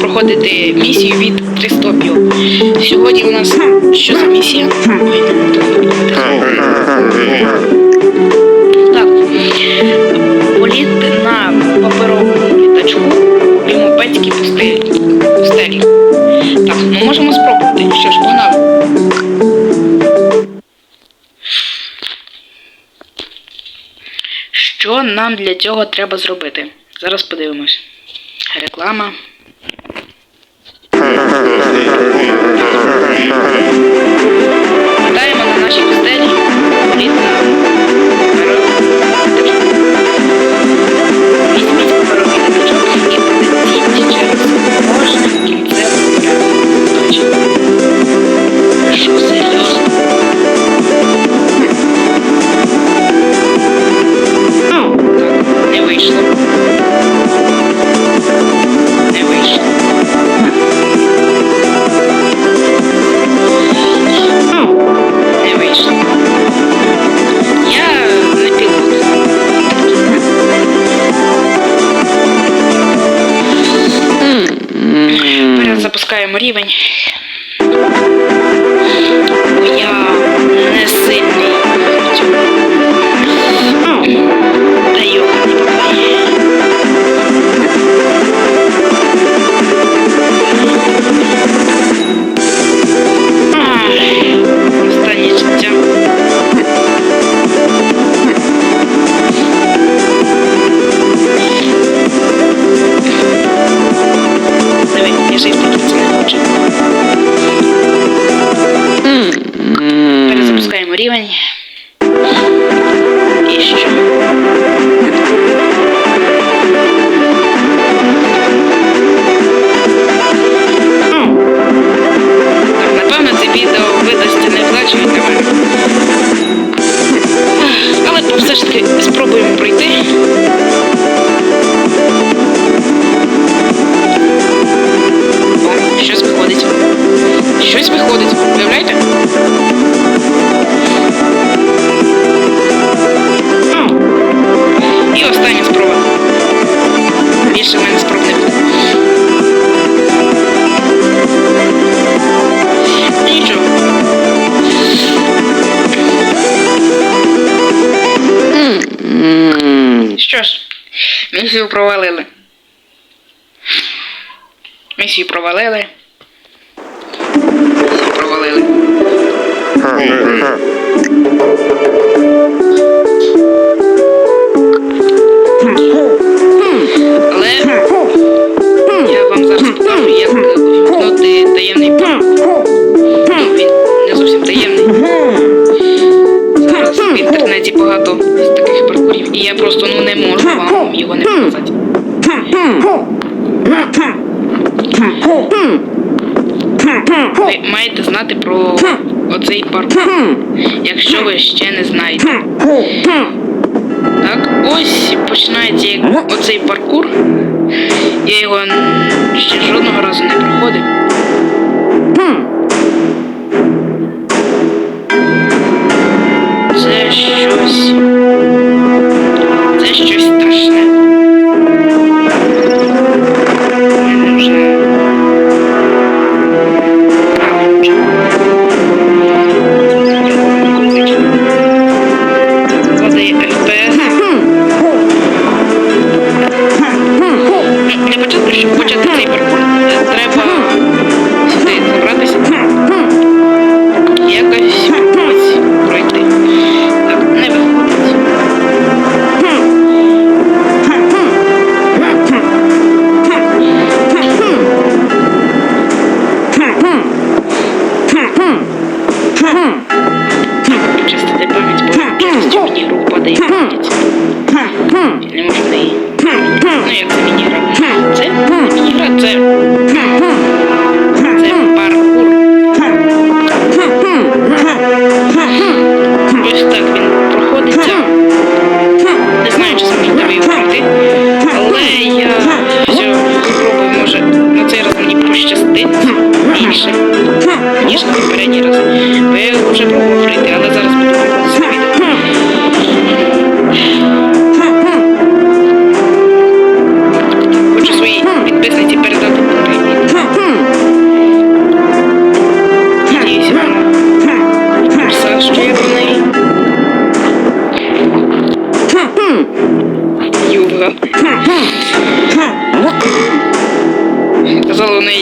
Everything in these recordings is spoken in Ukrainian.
проходити місію від Тристопіо. Сьогодні у нас що за місія? Так, політ на паперовому літачку і мопецькій пустелі. пустелі. Так, ми можемо спробувати. Що ж, погнали. Що нам для цього треба зробити? Зараз подивимось. Реклама. рівень. що ж, місію провалили. Місію провалили. Місію провалили. ви маєте знати про оцей паркур, якщо ви ще не знаєте. Так, ось починається оцей паркур. Я його ще жодного разу не проходив.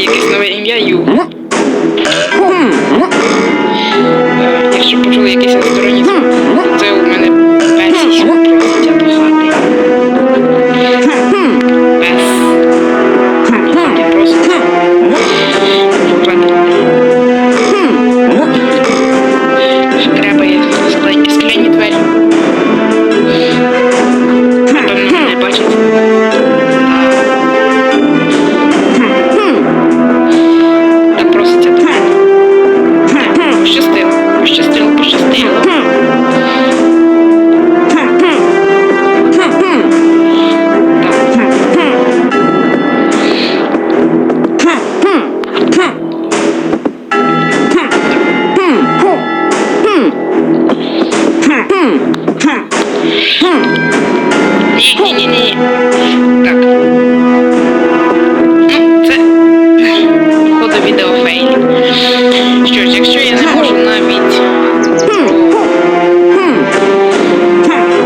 Якесь нове ім'я Ю. Якщо почули якийсь електронізм, то це у мене пес просить Ні, ні, ні, ні. Так. Ну, це походу відео фейл. Що ж, якщо я не можу навіть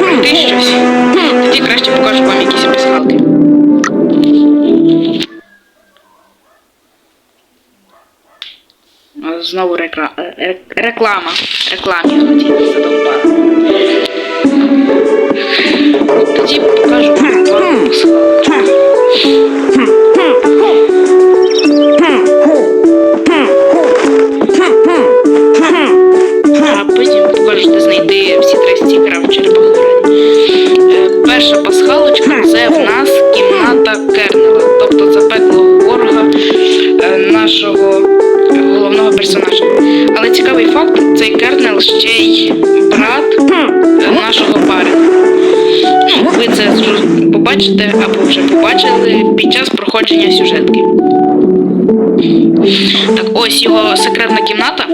пройти щось, тоді краще покажу вам якісь пасхалки. Знову рекла... е, реклама. Рекламі хотіли задовбати. От Тоді побачите або вже побачили під час проходження сюжетки. Так, ось його секретна кімната.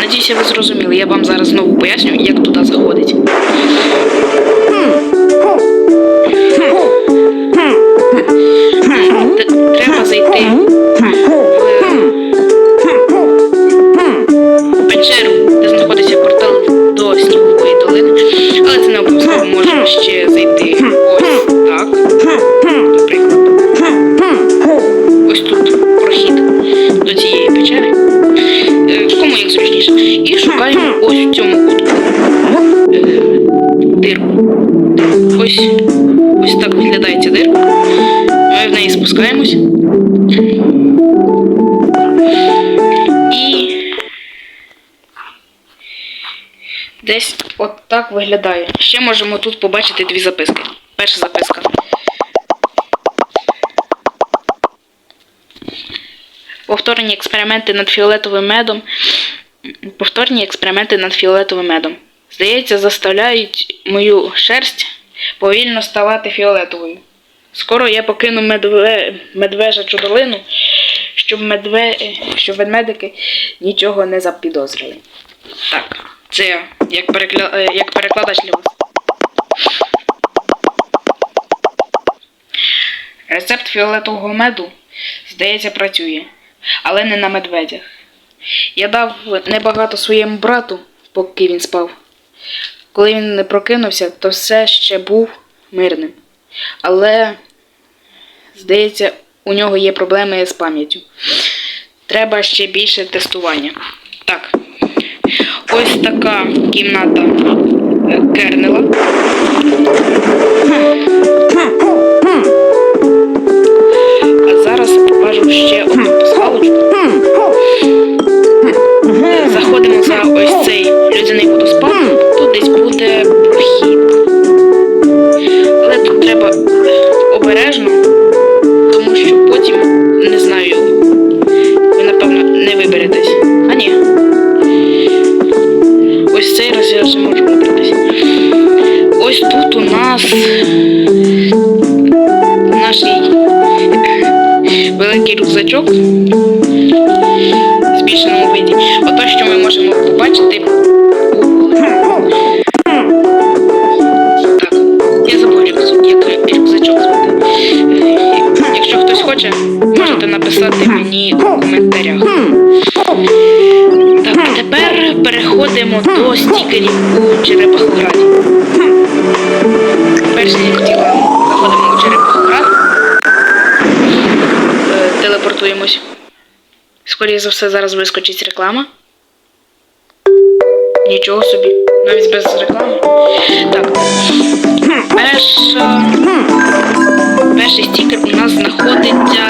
Надіюся, ви зрозуміли. Я вам зараз знову поясню, як туди заходить. Дирку. Ось, ось так виглядає ця дирка. Ми в неї спускаємось. І десь от так виглядає. Ще можемо тут побачити дві записки. Перша записка. Повторені експерименти над фіолетовим медом. Повторні експерименти над фіолетовим медом. Здається, заставляють мою шерсть повільно ставати фіолетовою. Скоро я покину медве... медвежачу долину, щоб, медве... щоб ведмедики нічого не запідозрили. Так, це як, перекля... е, як перекладач для вас. Рецепт фіолетового меду, здається, працює, але не на медведях. Я дав небагато своєму брату, поки він спав. Коли він не прокинувся, то все ще був мирним. Але, здається, у нього є проблеми з пам'яттю. Треба ще більше тестування. Так. Ось така кімната Кернела. А зараз покажу ще одну пасхалочку. Заходимо за ось цей людяний водоспад. Збільшеному виді. Ото, що ми можемо побачити Так, я забув як рюкзачок звати. Якщо хтось хоче, можете написати мені у коментарях. Так, а тепер переходимо до стікерів у заходимо у Черепахоград, Скоріше за все, зараз вискочить реклама. Нічого собі, навіть без реклами. Так. Перша. Перший стікер у нас знаходиться.